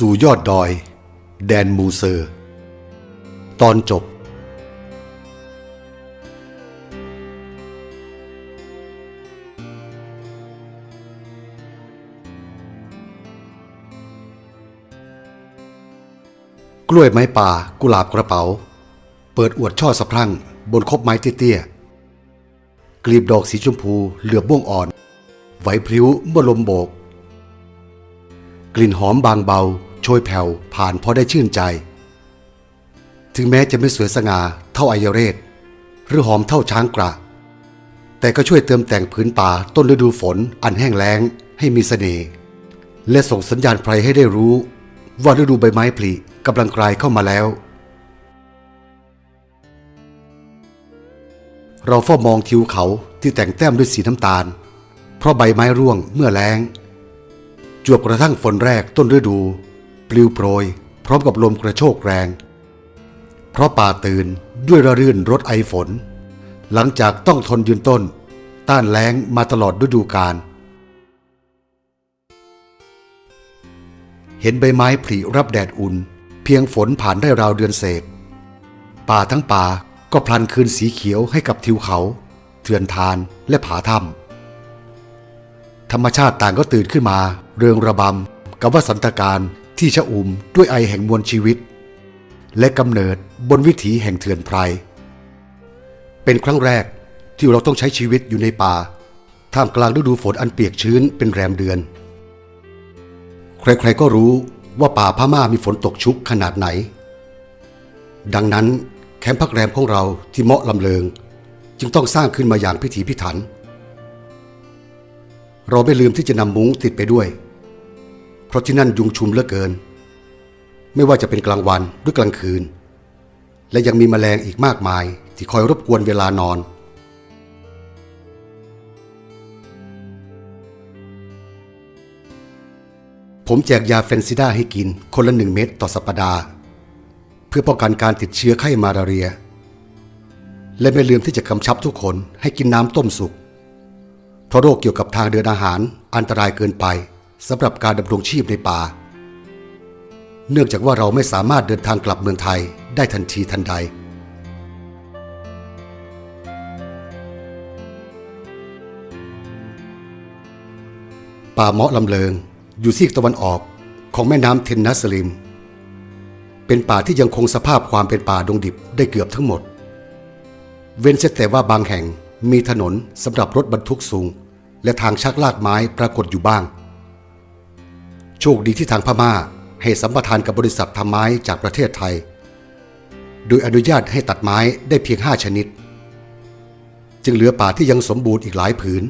สู่ยอดดอย แดนมูเซอร์ ตอนจบ กล้วยไม้ป่ากุหลาบกระเป๋า เปิดอวดช่อสะพรั่ง บนคบไม้เตี้ยๆกลีบดอกสีชมพูเหลือบบ้วงอ่อน ไหวพริ้วเมื่อลมโบกกลิ่นหอมบางเบา โชยแผ่วผ่านพอได้ชื่นใจ ถึงแม้จะไม่สวยสง่าเท่าไอยเรศ หรือหอมเท่าช้างกระ แต่ก็ช่วยเติมแต่งพื้นป่าต้นฤดูฝนอันแห้งแล้งให้มีเสน่ห์และส่งสัญญาณไพรให้ได้รู้ ว่าฤดูใบไม้ผลิกำลังกลายเข้ามาแล้ว เราเฝ้ามองทิวเขาที่แต่งแต้มด้วยสีน้ำตาล เพราะใบไม้ร่วงเมื่อแล้งจวบกระทั่งฝนแรกต้นฤดู ปลิวโปรย พร้อมกับลมกระโชกแรง เพราะป่าตื่นด้วยระรื่นรถไอฝน หลังจากต้องทนยืนต้น ต้านแล้งมาตลอดฤดูกาลเห็นใบไม้ผลิรับแดดอุ่น เพียงฝนผ่านได้ราวเดือนเศษ ป่าทั้งป่าก็พลันคืนสีเขียวให้กับทิวเขาเถื่อนทานและผาถ้ำธรรมชาติต่างก็ตื่นขึ้นมา เรืองระบำกับวสันตการ ที่ชะอุ่มด้วยไอแห่งมวลชีวิต และกำเนิดบนวิถีแห่งเถื่อนไพร เป็นครั้งแรกที่เราต้องใช้ชีวิตอยู่ในป่า ท่ามกลางฤดูฝนอันเปียกชื้นเป็นแรมเดือน ใครๆก็รู้ว่าป่าพม่ามีฝนตกชุกขนาดไหน ดังนั้นแคมป์พักแรมของเราที่เหมาะลำเลิง จึงต้องสร้างขึ้นมาอย่างพิถีพิถัน เราไม่ลืมที่จะนำมุ้งติดไปด้วย เพราะที่นั่นยุงชุมเหลือเกิน ไม่ว่าจะเป็นกลางวันหรือกลางคืน และยังมีแมลงอีกมากมายที่คอยรบกวนเวลานอน ผมแจกยาเฟนซิด้าให้กินคนละหนึ่งเม็ดต่อสัปปดาห์ เพื่อป้องกันการติดเชื้อไข้มาลาเรีย และไม่ลืมที่จะกำชับทุกคนให้กินน้ำต้มสุกเพราะโรคเกี่ยวกับทางเดินอาหารอันตรายเกินไป สำหรับการดำรงชีพในป่า เนื่องจากว่าเราไม่สามารถเดินทางกลับเมืองไทยได้ทันทีทันใด ป่าเมาะลำเลิงอยู่ซีกตะวันออกของแม่น้ำเทนนัสลิม เป็นป่าที่ยังคงสภาพความเป็นป่าดงดิบได้เกือบทั้งหมด เว้นแต่ว่าบางแห่งมีถนนสำหรับรถบรรทุกสูง และทางชักลากไม้ปรากฏอยู่บ้าง โชคดีที่ทางพม่าให้สัมปทานกับบริษัททำไม้จากประเทศไทย โดยอนุญาตให้ตัดไม้ได้เพียงห้าชนิด จึงเหลือป่าที่ยังสมบูรณ์อีกหลายผืน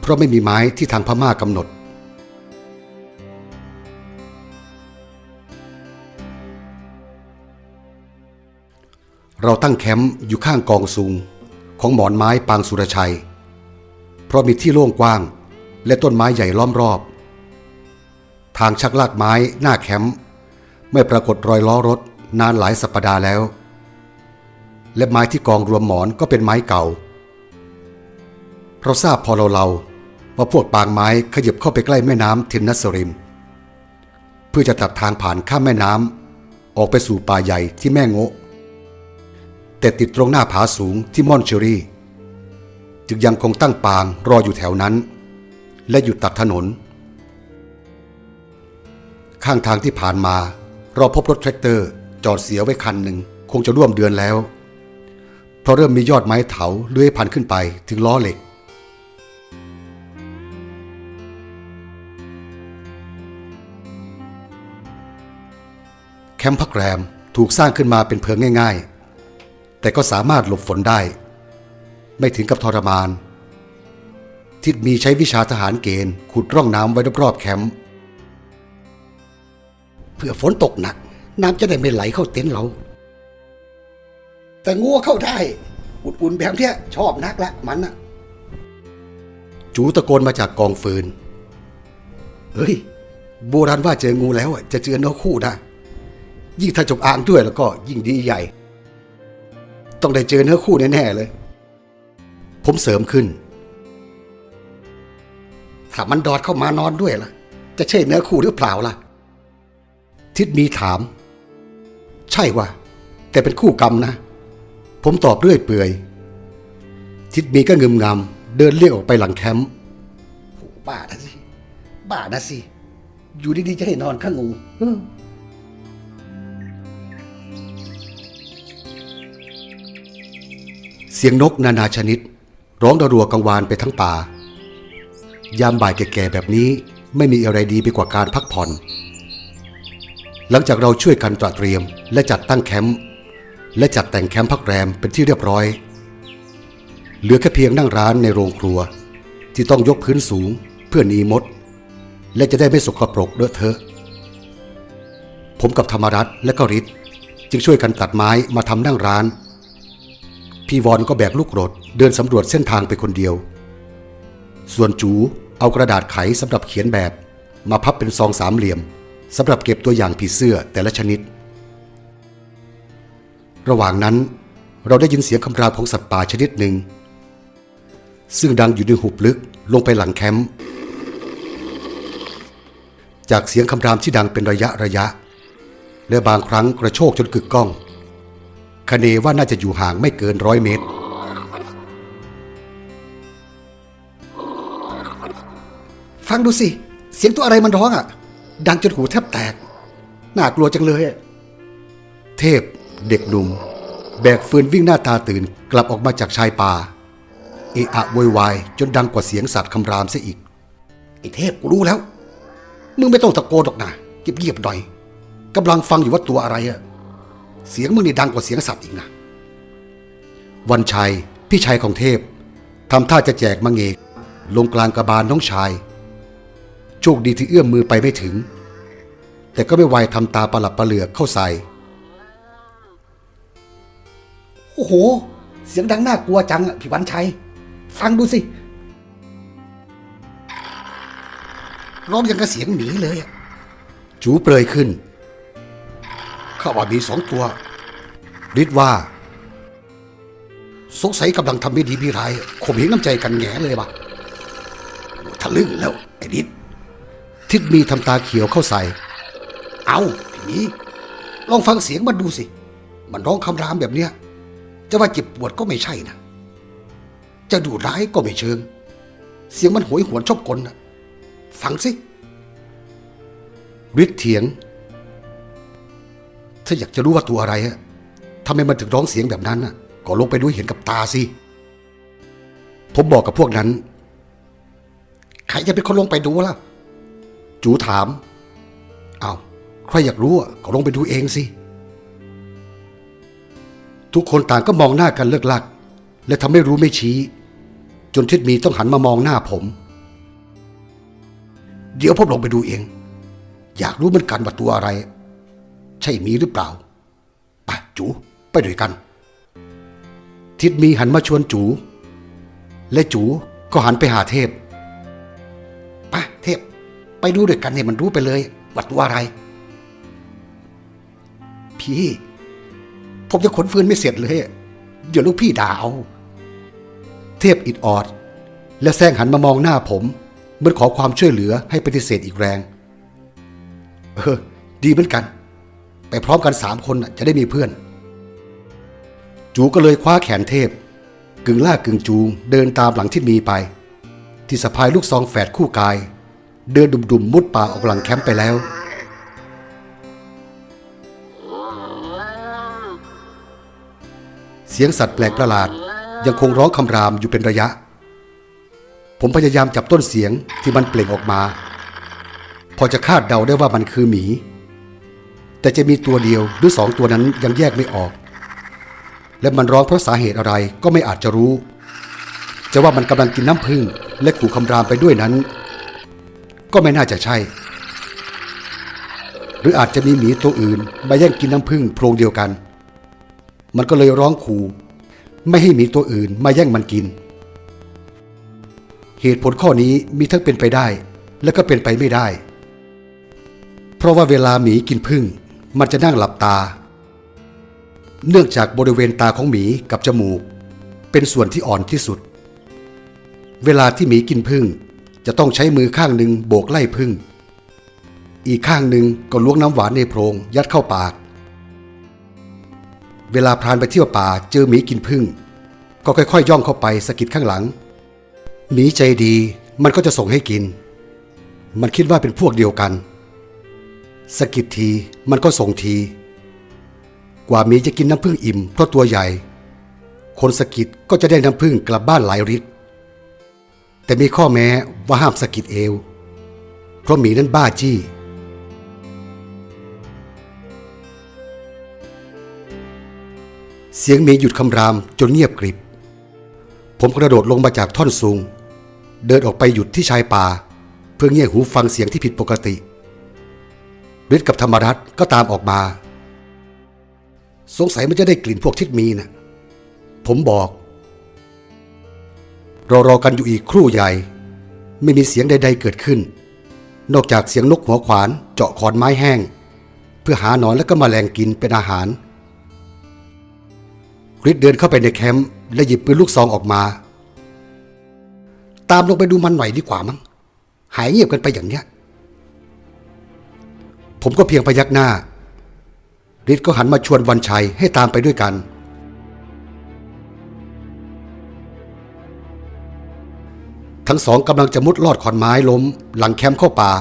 เพราะไม่มีไม้ที่ทางพม่ากำหนด เราตั้งแคมป์อยู่ข้างกองซุงของหมอนไม้ปางสุรชัย เพราะมีที่โล่งกว้าง และต้นไม้ใหญ่ล้อมรอบ ทางชักลากไม้หน้าแคมป์ไม่ปรากฏรอยล้อรถนานหลายสัปปดาห์แล้ว และไม้ที่กองรวมหมอนก็เป็นไม้เก่า เราทราบพอเราเราๆว่าพวกปางไม้ขยับเข้าไปใกล้แม่น้ำเทนนัสริม เพื่อจะตัดทางผ่านข้ามแม่น้ำออกไปสู่ป่าใหญ่ที่แม่โงะแต่ติดตรงหน้าผาสูงที่มอนเชอรี่ จึงยังคงตั้งปางรออยู่แถวนั้น และหยุดตัดถนน ข้างทางที่ผ่านมา เราพบรถแทรกเตอร์ จอดเสียไว้คันหนึ่ง คงจะร่วมเดือนแล้ว เพราะเริ่มมียอดไม้เถาเลื้อยพันขึ้นไปถึงล้อเหล็ก แคมป์พักแรมถูกสร้างขึ้นมาเป็นเพิงง่าย ๆ แต่ก็สามารถหลบฝนได้ ไม่ถึงกับทรมาน ทิดมีใช้วิชาทหารเกณฑ์ขุดร่องน้ำไว้รอบๆแคมป์ เพื่อฝนตกหนัก น้ำจะได้ไม่ไหลเข้าเต็นท์เรา แต่งัวเข้าได้ อุ่นๆแบบเนี้ยชอบนักละมันอะจูตะโกนมาจากกองฟืน เฮ้ย โบราณว่าเจองูแล้วอะจะเจอเนื้อคู่นะยิ่งถ้าจงอางด้วยแล้วก็ยิ่งดีใหญ่ ต้องได้เจอเนื้อคู่แน่ๆเลย ผมเสริมขึ้น ถ้ามันดอดเข้ามานอนด้วยล่ะ จะใช่เนื้อคู่หรือเปล่าล่ะ ทิดมีถาม ใช่ว่าแต่เป็นคู่กรรมนะ ผมตอบเรื่อยเปื่อย ทิดมีก็เงึมงำเดินเลี่ยงออกไปหลังแคมป์บ้านะสิ บ้านะสิ อยู่ดีๆจะให้นอนข้างงูเออเสียงนกนานาชนิด ร้องระรัวกังวานไปทั้งป่า ยามบ่ายแก่ๆแบบนี้ไม่มีอะไรดีไปกว่าการพักผ่อน หลังจากเราช่วยกันตระเตรียม และจัดตั้งแคมป์และจัดแต่งแคมป์พักแรมเป็นที่เรียบร้อย เหลือแค่เพียงนั่งร้านในโรงครัว ที่ต้องยกพื้นสูงเพื่อหนีมด และจะได้ไม่สกปรกเลอะเทอะ ผมกับธรรมรัตน์และก็ริศจึงช่วยกันตัดไม้มาทำนั่งร้าน พี่วอนก็แบกลูกรถเดินสำรวจเส้นทางไปคนเดียว ส่วนจูเอากระดาษไขสำหรับเขียนแบบมาพับเป็นซองสามเหลี่ยม สำหรับเก็บตัวอย่างผีเสื้อแต่ละชนิด ระหว่างนั้นเราได้ยินเสียงคำรามของสัตว์ป่าชนิดหนึ่ง ซึ่งดังอยู่ในหุบลึกลงไปหลังแคมป์จากเสียงคำรามที่ดังเป็นระยะระยะ และบางครั้งกระโชกจนกึกก้องคเนว่าน่าจะอยู่ห่างไม่เกินร้อยเมตร ฟังดูสิ เสียงตัวอะไรมันร้องอะ ดังจนหูแทบแตก น่ากลัวจังเลยอะเทพเด็กหนุ่ม แบกฟืนวิ่งหน้าตาตื่นกลับออกมาจากชายป่า เอะอะโวยวายจนดังกว่าเสียงสัตว์คำรามซะอีก ไอ้เทพกูรู้แล้ว มึงไม่ต้องตะโกนหรอกนะเงียบๆหน่อยกำลังฟังอยู่ว่าตัวอะไรอะเสียงมึงนี่ดังกว่าเสียงสัตว์อีกนะวันชัยพี่ชายของเทพทำท่าจะแจกมังเอกลงกลางกระบาลน้องชาย โชคดีที่เอื้อมมือไปไม่ถึง แต่ก็ไม่ไวายทำตาประหลับประเหลือกเข้าใส่ โอ้โห เสียงดังน่ากลัวจังอะพี่วันชัย ฟังดูสิ ร้องยังกับเสียงหมีเลยอะจูเปรยขึ้น ข้าว่ามีสองตัวฤทธิ์ว่า สงสัยกำลังทำไม่ดีพี่รายข่มเหงน้ำใจกันแง่เลยวะทะลึ่งแล้ว ไอ้ฤทธิ์ ทิดมีทำตาเขียวเข้าใส่ เอานี่ลองฟังเสียงมันดูสิ มันร้องคำรามแบบเนี้ย จะว่าเจ็บปวดก็ไม่ใช่นะ จะดูร้ายก็ไม่เชิง เสียงมันโหยหวนชอบกลนะฟังสิฤทธิ์เถียง ถ้าอยากจะรู้ว่าตัวอะไรอะทำไมมันถึงร้องเสียงแบบนั้นน่ะ ก็ลงไปดูเห็นกับตาสิ ผมบอกกับพวกนั้น ใครจะเป็นคนลงไปดูล่ะ จูถาม เอา้าใครอยากรู้อะก็ลงไปดูเองสิ ทุกคนต่างก็มองหน้ากันเลิกลัก และทำให้รู้ไม่ชี้ จนทิดมีต้องหันมามองหน้าผม เดี๋ยวผมลงไปดูเอง อยากรู้เหมือนกันว่าตัวอะไร ใช่มีหรือเปล่าไปจูไปด้วยกัน ทิดมีหันมาชวนจู และจูก็หันไปหาเทพ ไปดูด้วยกันเนี่ยมันรู้ไปเลยว่าตัวอะไร พี่ ผมจะขนฟืนไม่เสร็จเลย เดี๋ยวลูกพี่ด่าเอา เทพอิดออด และแซงหันมามองหน้าผมเหมือนขอความช่วยเหลือให้ปฏิเสธอีกแรง เออ ดีเหมือนกัน ไปพร้อมกันสามคนจะได้มีเพื่อน จูก็เลยคว้าแขนเทพ กึ่งล่ากึ่งจูงเดินตามหลังที่มีไป ที่สะพายลูกซองแฝดคู่กาย เดินดุมๆมุดป่าออกหลังแคมป์ไปแล้ว เสียงสัตว์แปลกประหลาด ยังคงร้องคำรามอยู่เป็นระยะ ผมพยายามจับต้นเสียงที่มันเปล่งออกมา พอจะคาดเดาได้ว่ามันคือหมี แต่จะมีตัวเดียวหรือสองตัวนั้นยังแยกไม่ออก และมันร้องเพราะสาเหตุอะไรก็ไม่อาจจะรู้ จะว่ามันกำลังกินน้ำผึ้งและขู่คำรามไปด้วยนั้น ก็ไม่น่าจะใช่ หรืออาจจะมีหมีตัวอื่นมาแย่งกินน้ำผึ้งโพรงเดียวกัน มันก็เลยร้องขู่ไม่ให้หมีตัวอื่นมาแย่งมันกิน เหตุผลข้อนี้มีทั้งเป็นไปได้และก็เป็นไปไม่ได้ เพราะว่าเวลาหมีกินผึ้งมันจะนั่งหลับตา เนื่องจากบริเวณตาของหมีกับจมูก เป็นส่วนที่อ่อนที่สุด เวลาที่หมีกินผึ้ง จะต้องใช้มือข้างหนึ่งโบกไล่ผึ้งอีกข้างหนึ่งก็ล้วงน้ำหวานในโพรงยัดเข้าปาก เวลาพรานไปเที่ยวป่าเจอหมีกินผึ้งก็ค่อยๆย่องเข้าไปสะกิดข้างหลัง หมีใจดีมันก็จะส่งให้กิน มันคิดว่าเป็นพวกเดียวกันสะกิดทีมันก็ส่งที กว่าหมีจะกินน้ำผึ้งอิ่มเพราะตัวใหญ่ คนสะกิดก็จะได้น้ำผึ้งกลับบ้านหลายลิตร แต่มีข้อแม้ว่าห้ามสะกิดเอว เพราะหมีนั้นบ้าจี้ เสียงหมีหยุดคำรามจนเงียบกริบ ผมกระโดดลงมาจากท่อนสูง เดินออกไปหยุดที่ชายป่า เพื่อเงี่ยหูฟังเสียงที่ผิดปกติฤทธิ์กับธรรมรัตน์ก็ตามออกมา สงสัยมันจะได้กลิ่นพวกทิศมีนะผมบอก รอรอกันอยู่อีกครู่ใหญ่ ไม่มีเสียงใด ๆเกิดขึ้น นอกจากเสียงนกหัวขวานเจาะขอนไม้แห้ง เพื่อหาหนอนและก็มแมลงกินเป็นอาหารฤทธิ์เดินเข้าไปในแคมป์และหยิบปืนลูกซองออกมา ตามลงไปดูมันหน่อยดีกว่ามั้งหายเงียบกันไปอย่างเนี้ย ผมก็เพียงพยักหน้าฤทธิ์ก็หันมาชวนวันชัยให้ตามไปด้วยกัน ทั้งสองกำลังจะมุดลอดขอนไม้ล้ม หลังแคมป์เข้าป่า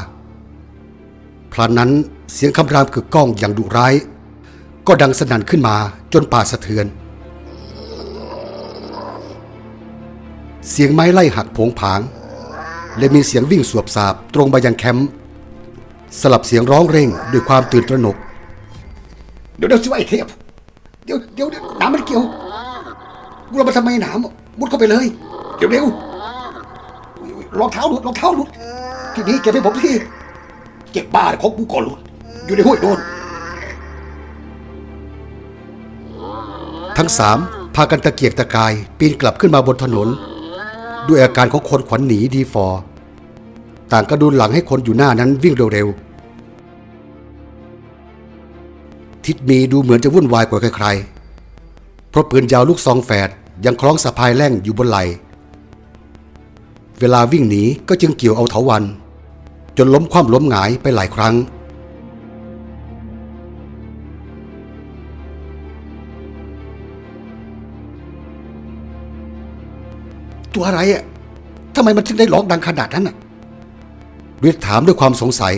พลันนั้นเสียงคำรามกึกก้องอย่างดุร้าย ก็ดังสนั่นขึ้นมาจนป่าสะเทือน เสียงไม้ไล่หักผงผาง และมีเสียงวิ่งสวบสาบตรงไปยังแคมป์สลับเสียงร้องเร่งด้วยความตื่นตระหนก เดี๋ยวเดี๋ยวสิวะไอ้เทพเดี๋ยวเดี๋ยวเดี๋ยวน้ำมันเกี่ยวกูเรามาทำไมหนามมุดเข้าไปเลย เดี๋ยวเร็ว รองเท้าหลุดรองเท้าหลุด ทีนี้เก็บให้ผมทีเก็บบ้าของกูก่อนหลุด อยู่ในห้วยโดน ทั้งสามพากันตะเกียกตะกาย ปีนกลับขึ้นมาบนถนน ด้วยอาการของคนขวัญหนีดีฟอร์ต่างก็ดูหลังให้คนอยู่หน้านั้นวิ่งเร็วๆ ทิดมีดูเหมือนจะวุ่นวายกว่าใครๆ เพราะปืนยาวลูกซองแฝดยังคล้องสะพายแล่งอยู่บนไหล เวลาวิ่งหนีก็จึงเกี่ยวเอาเถาวัน จนล้มคว่ำล้มหงายไปหลายครั้ง ตัวอะไรอะทำไมมันถึงได้ร้องดังขนาดนั้นอะเรียกถามด้วยความสงสัย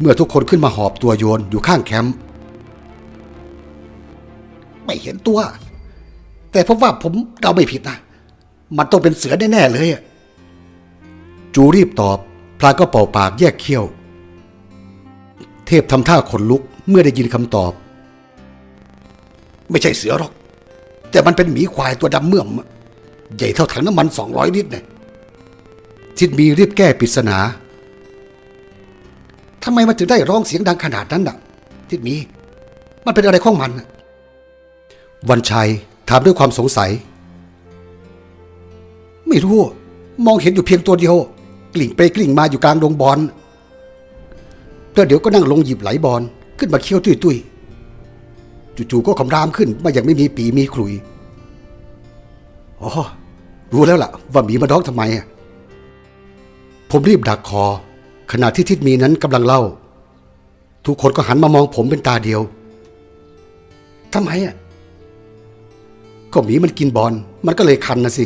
เมื่อทุกคนขึ้นมาหอบตัวโยนอยู่ข้างแคมป์ไม่เห็นตัว แต่พราะว่าผมเดาไม่ผิดนะ มันต้องเป็นเสือแน่ ๆ เลยอะ จูรีบตอบ พลายก็เป่าปากแยกเขี้ยว เทพทำท่าขนลุกเมื่อได้ยินคำตอบ ไม่ใช่เสือหรอก แต่มันเป็นหมีควายตัวดำเมื่อม ใหญ่เท่าถังน้ำมันสองร้อยลิตรเนี่ยทิดมีรีบแก้ปริศนาทำไมมันถึงได้ร้องเสียงดังขนาดนั้นน่ะ ทิดมี มันเป็นอะไรของมัน วันชัยถามด้วยความสงสัย ไม่รู้ มองเห็นอยู่เพียงตัวเดียว กลิ่งไปกลิ่งมาอยู่กลางดงบอลแล้วเดี๋ยวก็นั่งลงหยิบไหลบอลขึ้นมาเคี้ยวตุยๆจู่ๆก็คำรามขึ้นมาอย่างไม่มีปีมีขลุย อ๋อ รู้แล้วล่ะ ว่าหมีมาร้องทำไม ผมรีบดักคอ ขณะที่ทิดมีนั้นกำลังเล่า ทุกคนก็หันมามองผมเป็นตาเดียวทำไมอะ ก็หมีมันกินบอลมันก็เลยคันนะสิ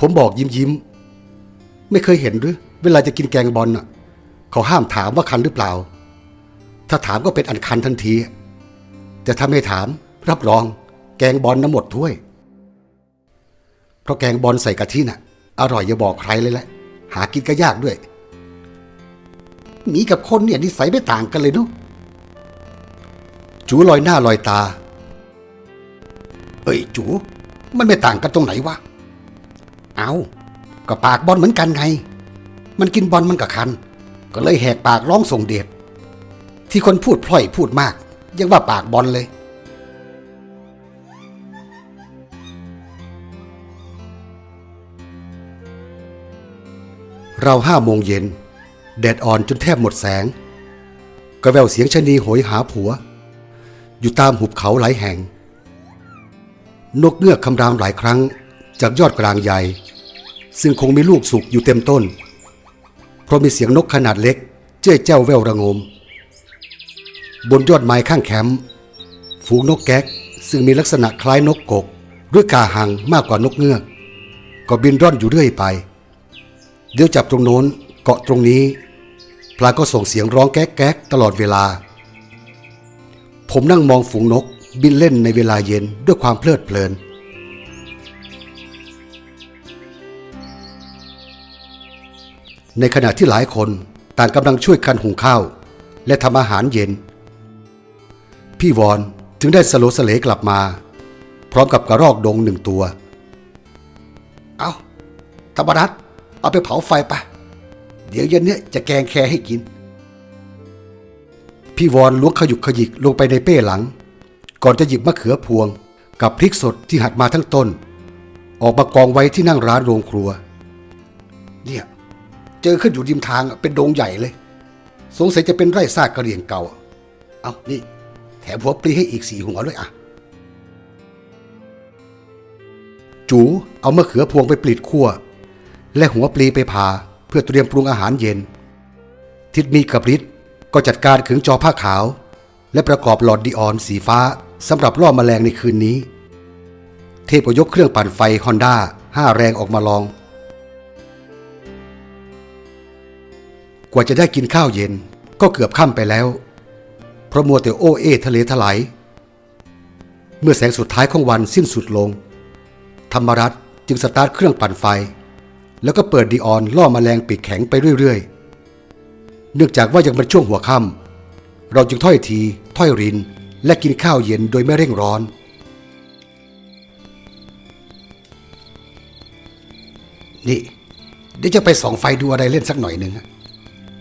ผมบอกยิ้มยิ้ม ไม่เคยเห็นหรือ เวลาจะกินแกงบอลน่ะ เขาห้ามถามว่าคันหรือเปล่า ถ้าถามก็เป็นอันคันทันที แต่ถ้าไม่ถาม รับรอง แกงบอลน้ำหมดถ้วย เพราะแกงบอลใส่กะทิน่ะ อร่อยอย่าบอกใครเลยแหละ หากินก็ยากด้วย หมีกับคนเนี่ยนิสัยไม่ต่างกันเลยเนาะจูลอยหน้าลอยตา เอ้ยจู มันไม่ต่างกันตรงไหนวะ เอา ก็ปากบอลเหมือนกันไง มันกินบอลมันกับคัน ก็เลยแหกปากร้องส่งเดชที่คนพูดพล่อยพูดมาก ยังว่าปากบอลเลย เราห้าโมงเย็น แดดอ่อนจนแทบหมดแสง ก็แววเสียงชะนีโหยหาผัว อยู่ตามหุบเขาหลายแห่ง นกเงือกคำรามหลายครั้งจากยอดกลางใหญ่ ซึ่งคงมีลูกสุกอยู่เต็มต้น เพราะมีเสียงนกขนาดเล็ก เจ้ยเจ้าแววระงม บนยอดไม้ข้างแคมป์ฝูงนกแก๊ก ซึ่งมีลักษณะคล้ายนกกก หรือกาหังมากกว่านกเงือก ก็บินร่อนอยู่เรื่อยไป เดี๋ยวจับตรงโน้นเกาะตรงนี้ ปลาก็ส่งเสียงร้องแก๊กแก๊กตลอดเวลา ผมนั่งมองฝูงนกบินเล่นในเวลาเย็นด้วยความเพลิดเพลิน ในขณะที่หลายคนต่างกำลังช่วยกันหุงข้าว และทำอาหารเย็น พี่วอนจึงได้สโลสเลกลับมา พร้อมกับกระรอกดงหนึ่งตัว เอาธรรมรัตเอาไปเผาไฟปะเดี๋ยวเย็นเนี้ยจะแกงแคให้กิน พี่วอนล้วงขยุกขยิกลงไปในเป้หลัง ก่อนจะหยิบมะเขือพวงกับพริกสดที่หักมาทั้งต้น ออกมากองไว้ที่นั่งร้านโรงครัว เนี่ย เจอขึ้นอยู่ริมทางเป็นโดงใหญ่เลย สงสัยจะเป็นไร่ซากกระเหรี่ยงเก่า เอานี่ แถมหัวปลีให้อีกสี่หัวด้วยอะ จูเอามะเขือพวงไปปลิดคั่วและหัวปลีไปผ่าเพื่อเตรียมปรุงอาหารเย็น ทิดมีกับฤทธิ์ก็จัดการขึงจอผ้าขาว และประกอบหลอดดีออนสีฟ้าสำหรับล่อแมลงในคืนนี้ เทพยกเครื่องปั่นไฟฮอนด้าห้าแรงออกมาลอง กว่าจะได้กินข้าวเย็นก็เกือบค่ำไปแล้ว เพราะมัวแต่โอเอทะเลถลาย เมื่อแสงสุดท้ายของวันสิ้นสุดลง ธรรมรัตจึงสตาร์ทเครื่องปั่นไฟ แล้วก็เปิดดีออนล่อมแมลงปีกแข็งไปเรื่อยๆ เนื่องจากว่ายังเป็นช่วงหัวค่ำเราจึงถ้อยทีถ้อยรินและกินข้าวเย็นโดยไม่เร่งร้อน นี่เดี๋ยวจะไปส่องไฟดูอะไรเล่นสักหน่อยหนึ่งอะ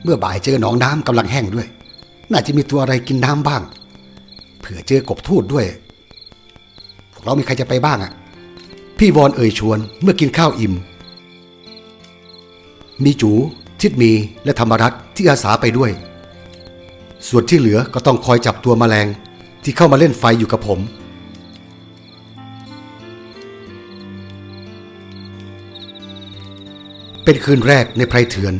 เมื่อบ่ายเจอหนองน้ำกำลังแห้งด้วย น่าจะมีตัวอะไรกินน้ำบ้าง เผื่อเจอกบทูดด้วย พวกเรามีใครจะไปบ้างอะพี่วอนเอ่ยชวนเมื่อกินข้าวอิ่ม มีจู ทิดมีและธรรมรัตน์ที่อาสาไปด้วย ส่วนที่เหลือก็ต้องคอยจับตัวแมลงที่เข้ามาเล่นไฟอยู่กับผมเป็นคืนแรกในไพรเถือน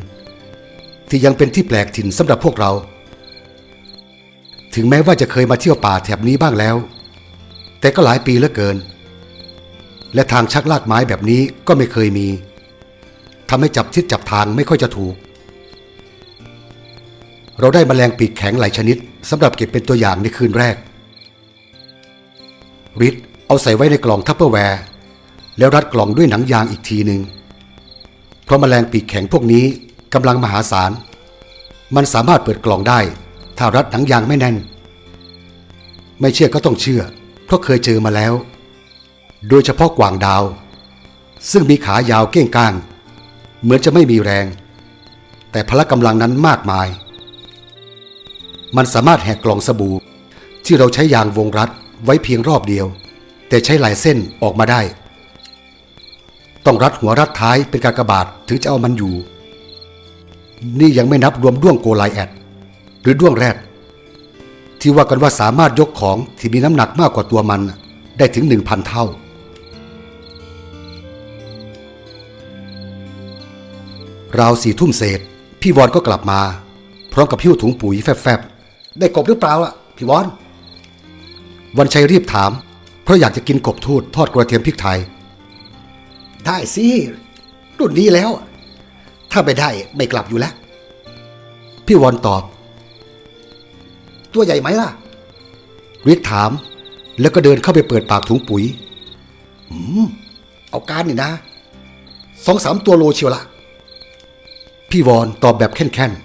ที่ยังเป็นที่แปลกถิ่นสำหรับพวกเรา ถึงแม้ว่าจะเคยมาเที่ยวป่าแถบนี้บ้างแล้ว แต่ก็หลายปีเหลือเกิน และทางชักลากไม้แบบนี้ก็ไม่เคยมีทำให้จับทิศจับทางไม่ค่อยจะถูก เราได้แมลงปีกแข็งหลายชนิดสำหรับเก็บเป็นตัวอย่างในคืนแรกริดเอาใส่ไว้ในกล่องทัพเปอร์แวร์แล้วรัดกล่องด้วยหนังยางอีกทีหนึ่งเพราะแมลงปีกแข็งพวกนี้ กำลังมหาศาล มันสามารถเปิดกล่องได้ ถ้ารัดหนังยางไม่แน่น ไม่เชื่อก็ต้องเชื่อ เพราะเคยเจอมาแล้ว โดยเฉพาะกวางดาว ซึ่งมีขายาวเก้งก้าง เหมือนจะไม่มีแรง แต่พละกำลังนั้นมากมาย มันสามารถแหกกล่องสบู่ที่เราใช้ยางวงรัดไว้เพียงรอบเดียว แต่ใช้หลายเส้นออกมาได้ ต้องรัดหัวรัดท้ายเป็นกากบาทถึงจะเอามันอยู่ นี่ยังไม่นับรวมด้วงโกไลแอด หรือด้วงแรด ที่ว่ากันว่าสามารถยกของที่มีน้ำหนักมากกว่าตัวมันได้ถึงหนึ่งพันเท่า ราวสี่ทุ่มเศษ พี่วอนก็กลับมา พร้อมกับหิ้วถุงปุ๋ยแฟบๆ ได้กบหรือเปล่าล่ะ พี่วอน วันชัยรีบถาม เพราะอยากจะกินกบทูดทอดกระเทียมพริกไทย ได้สิรุ่นนี้แล้ว ถ้าไม่ได้ไม่กลับอยู่แล้ว พี่วอนตอบ ตัวใหญ่ไหมล่ะริทถาม แล้วก็เดินเข้าไปเปิดปากถุงปุ๋ย อืม เอาการนี่นะสองสามตัวโลเชียวละพี่วอนตอบแบบแค่นๆ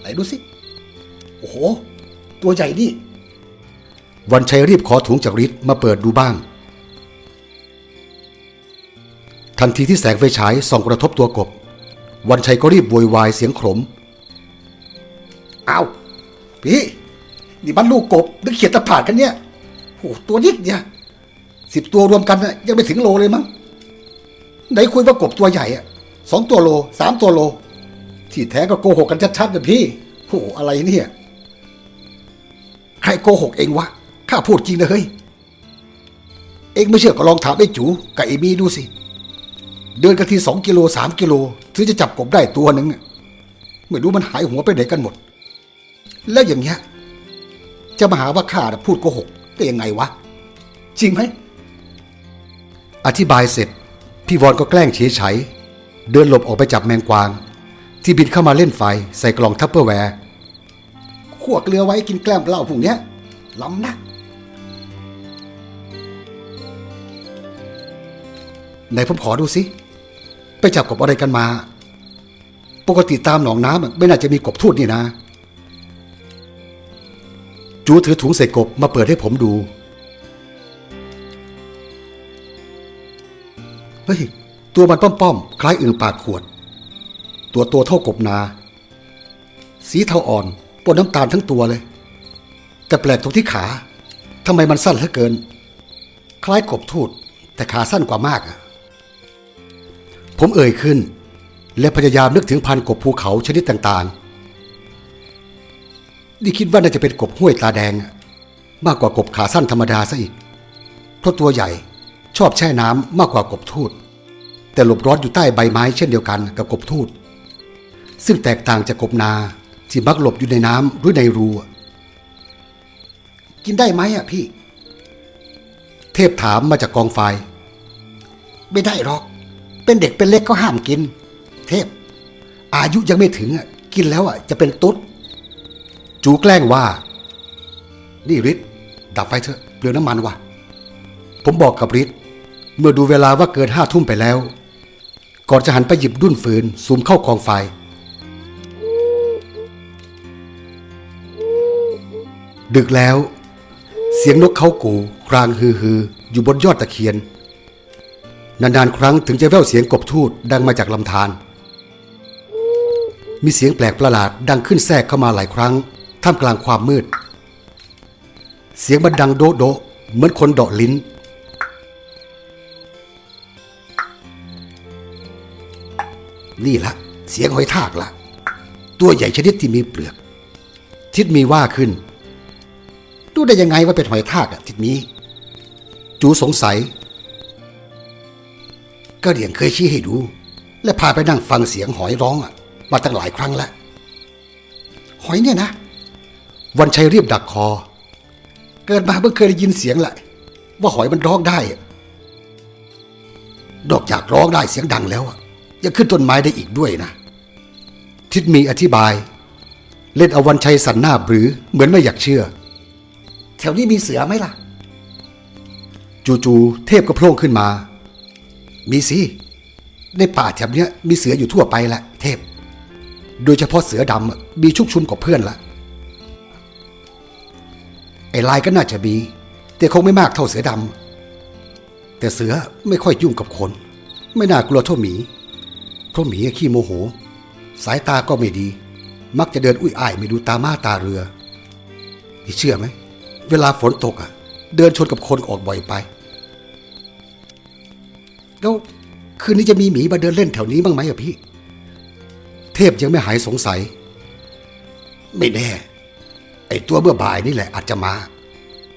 ไหนดูสิ โอ้โห ตัวใหญ่นี่ วันชัยรีบขอถุงจากฤทธิ์มาเปิดดูบ้าง ทันทีที่แสงไฟฉายส่องกระทบตัวกบ วันชัยก็รีบโวยวายเสียงขมเอาพี่นี่มันลูกกบหรือเขียดตะผาดกันเนี่ยโอ้ตัวนิดเนี่ยสิบตัวรวมกันนะยังไม่ถึงโลเลยมั้งไหนคุยว่ากบตัวใหญ่อะสองตัวโลสามตัวโล ที่แท้ก็โกหกกันชัดๆนะพี่โหอะไรเนี่ยใครโกหกเองวะข้าพูดจริงนะเฮ้ย เองไม่เชื่อก็ลองถามไอ้จูกับไอ้มีดูสิ เดินกันทีสองกิโลสามกิโลถึงจะจับกบได้ตัวหนึ่งไม่รู้มันหายหัวไปไหนกันหมด แล้วอย่างเงี้ย จะมาหาว่าข้าพูดโกหกได้ยังไงวะ จริงไหม อธิบายเสร็จ พี่วอนก็แกล้งเฉยไฉยเดินหลบออกไปจับแมงกวาง ที่บินเข้ามาเล่นไฟใส่กล่องทัพเปอร์แวร์ขวกเรือไว้กินแกล้มเหล้าพวกเนี้ยล้ำนะไหนผมขอดูสิ ไปจับกบอะไรกันมา ปกติตามหนองน้ำไม่น่าจะมีกบทูดนี่นะ จูถือถุงใส่กบมาเปิดให้ผมดู เฮ้ย ตัวมันป้อมๆ คล้ายอึ่งปากขวด ตัวตัวเท่ากบนา สีเทาอ่อนปนน้ำตาลทั้งตัวเลย แต่แปลกตรงที่ขาทำไมมันสั้นเหลือเกิน คล้ายกบทูดแต่ขาสั้นกว่ามากอะ ผมเอ่ยขึ้น และพยายามนึกถึงพันกบภูเขาชนิดต่างๆ นี่คิดว่าน่าจะเป็นกบห้วยตาแดง มากกว่ากบขาสั้นธรรมดาซะอีก เพราะตัวใหญ่ชอบแช่น้ำมากกว่ากบทูดแต่หลบร้อนอยู่ใต้ใบไม้เช่นเดียวกันกับกบทูดซึ่งแตกต่างจากกบนาที่มักหลบอยู่ในน้ำหรือในรูกินได้ไหมอะพี่ เทพถามมาจากกองไฟ ไม่ได้หรอก เป็นเด็กเป็นเล็กก็ห้ามกิน เทพ อายุยังไม่ถึงอะกินแล้วอะจะเป็นตุ๊ด จูแกล้งว่า นี่ฤทธิ์ดับไฟเถอะเปลืองน้ำมันว่ะ ผมบอกกับฤทธิ์เมื่อดูเวลาว่าเกินห้าทุ่มไปแล้ว ก่อนจะหันไปหยิบดุ้นฟืนซูมเข้ากองไฟ ดึกแล้ว เสียงนกเขากู ครางฮือฮืออยู่บนยอดตะเคียน นานๆ ครั้งถึงจะแว่วเสียงกบทูดดังมาจากลำธารมีเสียงแปลกประหลาดดังขึ้นแทรกเข้ามาหลายครั้ง ท่ามกลางความมืด เสียงมันดังโดโดะเหมือนคนเดาะลิ้น นี่ละเสียงหอยทากละตัวใหญ่ชนิดที่มีเปลือก ทิดมีว่าขึ้นดูได้ยังไงว่าเป็นหอยทากอะทิดมี จูสงสัย ก็เรียนเคยชี้ให้ดู และพาไปนั่งฟังเสียงหอยร้องอะมาตั้งหลายครั้งแล้ว หอยเนี่ยนะ วันชัยเรียบดักคอ เกิดมาเพิ่งเคยได้ยินเสียงแหละว่าหอยมันร้องได้อะนอกจากร้องได้เสียงดังแล้วยังขึ้นต้นไม้ได้อีกด้วยนะ ทิดมีอธิบาย เล่นเอาวันชัยสันหน้าบรือเหมือนไม่อยากเชื่อ แถวนี้มีเสือไหมล่ะ จู่ๆเทพก็โผล่ขึ้นมา มีสิ ในป่าแถบเนี้ยมีเสืออยู่ทั่วไปแหละ เทพ โดยเฉพาะเสือดำมีชุกชุมกว่าเพื่อนละไอ้ลายก็น่าจะมี แต่คงไม่มากเท่าเสือดำแต่เสือไม่ค่อยยุ่งกับคน ไม่น่ากลัวเท่าหมี เพราะหมีขี้โมโห สายตาก็ไม่ดี มักจะเดินอุ้ยอ้ายไม่ดูตามาตาเรือพี่เชื่อไหม เวลาฝนตกอะ เดินชนกับคนออกบ่อยไป แล้วคืนนี้จะมีหมีมาเดินเล่นแถวนี้บ้างไหมอะพี่ เทพยังไม่หายสงสัย ไม่แน่ ไอ้ตัวเมื่อบ่ายนี่แหละอาจจะมา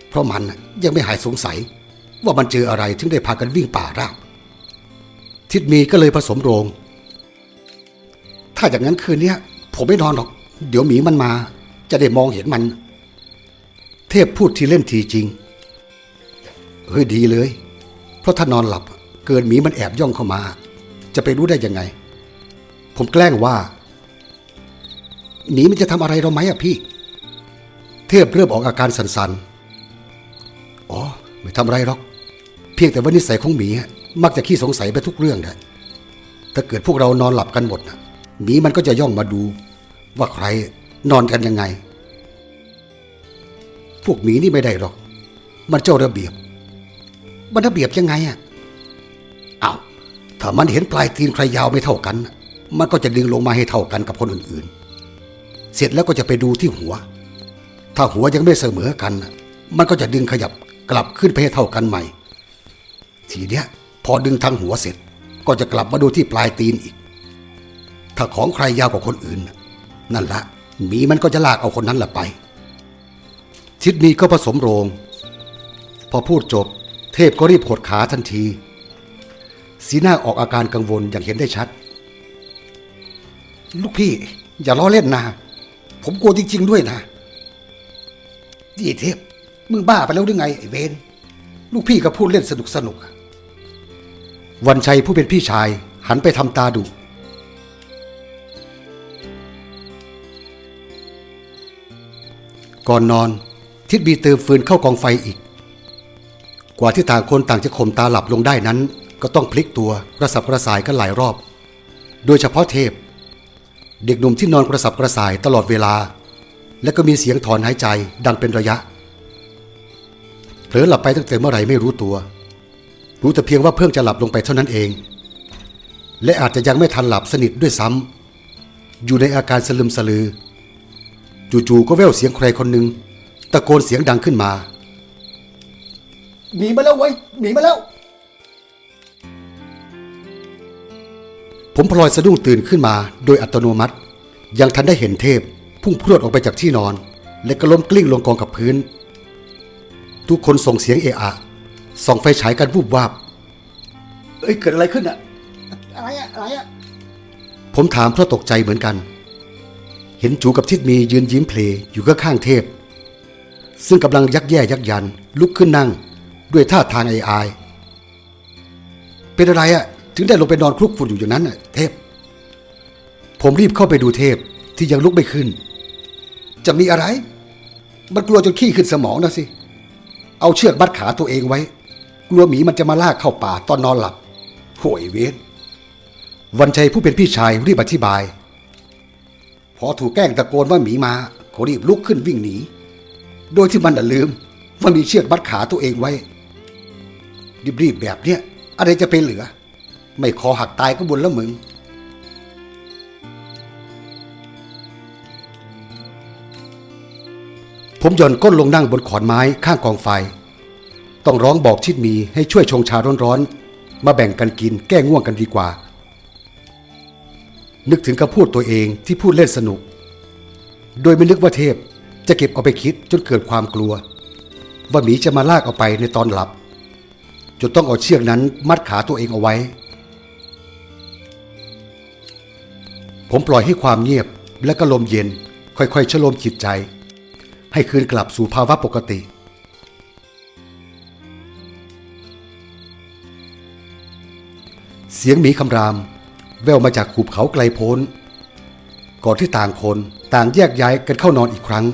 เพราะมันยังไม่หายสงสัย ว่ามันเจออะไรถึงได้พากันวิ่งป่าราบ ทิดมีก็เลยผสมโรง ถ้าอย่างนั้นคืนนี้ผมไม่นอนหรอก เดี๋ยวหมีมันมา จะได้มองเห็นมัน เทพพูดทีเล่นทีจริง เฮ้ยดีเลย เพราะถ้านอนหลับ เกินหมีมันแอบย่องเข้ามา จะไปรู้ได้ยังไง ผมแกล้งว่าหมีมันจะทำอะไรเราไหมอะพี่ เทพเริ่มออกอาการสันๆอ๋อ ไม่ทำอะไรหรอก เพียงแต่ว่านิสัยของหมีมักจะขี้สงสัยไปทุกเรื่องได้ถ้าเกิดพวกเรานอนหลับกันหมดนะหมีมันก็จะย่องมาดู ว่าใครนอนกันยังไง พวกหมีนี่ไม่ได้หรอก มันเจ้าระเบียบ มันระเบียบยังไงอะ ถ้ามันเห็นปลายตีนใครยาวไม่เท่ากัน มันก็จะดึงลงมาให้เท่ากันกับคนอื่นๆ เสร็จแล้วก็จะไปดูที่หัว ถ้าหัวยังไม่เสมอกัน มันก็จะดึงขยับกลับขึ้นไปให้เท่ากันใหม่ ทีเนี้ยพอดึงทางหัวเสร็จก็จะกลับมาดูที่ปลายตีนอีก ถ้าของใครยาวกว่าคนอื่น นั่นละหมีมันก็จะลากเอาคนนั้นละไป ทิดมีก็ผสมโรง พอพูดจบ เทพก็รีบหดขาทันที สีหน้าออกอาการกังวลอย่างเห็นได้ชัด ลูกพี่ อย่าล้อเล่นนะ ผมกลัวจริง ๆ ด้วยนะนี่เทพมึงบ้าไปแล้วหรือไงไอ้เวนลูกพี่ก็พูดเล่นสนุกสนุกวันชัยผู้เป็นพี่ชายหันไปทำตาดุก่อนนอน ทิดบีเติมฟืนเข้ากองไฟอีก กว่าที่ต่างคนต่างจะข่มตาหลับลงได้นั้น ก็ต้องพลิกตัวกระสับกระส่ายกันหลายรอบ โดยเฉพาะเทพ เด็กหนุ่มที่นอนกระสับกระส่ายตลอดเวลา และก็มีเสียงถอนหายใจดังเป็นระยะเผลอหลับไปตั้งแต่เมื่อไหร่ไม่รู้ตัว รู้แต่เพียงว่าเพิ่งจะหลับลงไปเท่านั้นเอง และอาจจะยังไม่ทันหลับสนิทด้วยซ้ำอยู่ในอาการสลึมสลือ จู่ๆก็แว่วเสียงใครคนหนึ่งตะโกนเสียงดังขึ้นมาหนีมาแล้วเว้ยหนีมาแล้ว ผมพลอยสะดุ้งตื่นขึ้นมาโดยอัตโนมัติ ยังทันได้เห็นเทพ พุ่งพรวดออกไปจากที่นอน และก็ล้มกลิ้งลงกองกับพื้น ทุกคนส่งเสียงเอะอะส่องไฟฉายกันวูบวาบเอ้ยเกิดอะไรขึ้นอะอะไรอะอะไรอะผมถามเพราะตกใจเหมือนกัน เห็นจูกับทิดมียืนยิ้มเพลยอยู่ข้างๆเทพ ซึ่งกำลังยักแย่ยักยันลุกขึ้นนั่ง ด้วยท่าทางไออาย เป็นอะไรอะ ถึงได้ลงไปนอนคลุกฝุ่นอยู่อย่างนั้นน่ะเทพ ผมรีบเข้าไปดูเทพที่ยังลุกไม่ขึ้น จะมีอะไร มันกลัวจนขี้ขึ้นสมองนะสิ เอาเชือกมัดขาตัวเองไว้ กลัวหมีมันจะมาลากเข้าป่าตอนนอนหลับห่วยเวนวันชัยผู้เป็นพี่ชายรีบอธิบาย พอถูกแกล้งตะโกนว่าหมีมาเขารีบลุกขึ้นวิ่งหนี โดยที่มันลืมว่ามีเชือกมัดขาตัวเองไว้รีบๆแบบเนี้ยอะไรจะเป็นเหลือ ไม่คอหักตายก็บุญแล้วมึง ผมหย่อนก้นลงนั่งบนขอนไม้ข้างกองไฟ ต้องร้องบอกชิดมีให้ช่วยชงชาร้อนๆ มาแบ่งกันกินแก้ง่วงกันดีกว่า นึกถึงคำพูดตัวเองที่พูดเล่นสนุก โดยไม่นึกว่าเทพจะเก็บเอาไปคิดจนเกิดความกลัว ว่าหมีจะมาลากเอาไปในตอนหลับจนต้องเอาเชือกนั้นมัดขาตัวเองเอาไว้ ผมปล่อยให้ความเงียบและก็ลมเย็น ค่อยๆชโลมจิตใจ ให้คืนกลับสู่ภาวะปกติ เสียงหมีคำราม แววมาจากขุบเขาไกลโพ้น ก่อนที่ต่างคนต่างแยกย้ายกันเข้านอนอีกครั้ง